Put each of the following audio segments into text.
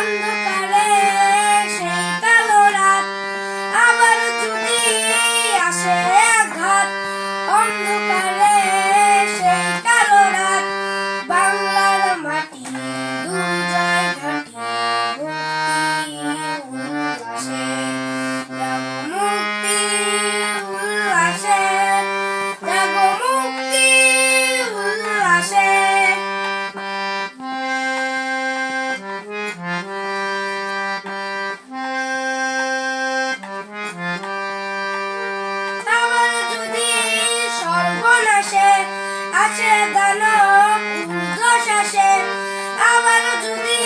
Allah. আসে দানব ঊর্ধ্বশ্বাসে আবার যদি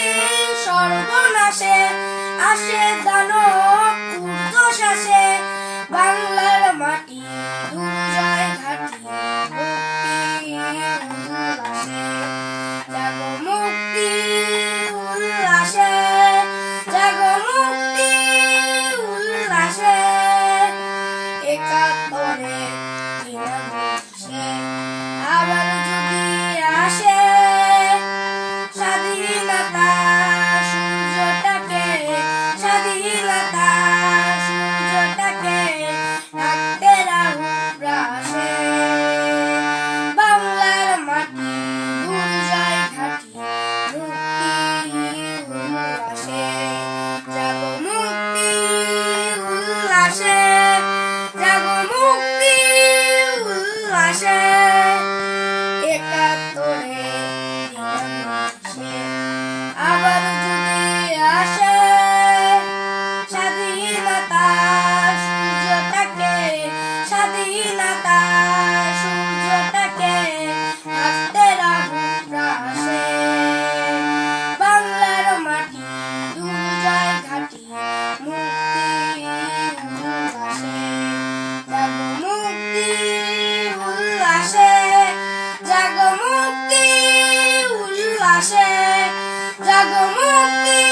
সর্বনাশে আসে দানব ঊর্ধ্বশ্বাসে বাংলার মাটি দুর্জয় ঘাটি মুক্তি উল্লাসে, জাগো মুক্তি উল্লাসে একাত্তরে দিনাবসে উল্লাসে উল্লাসে জাগো মুক্তি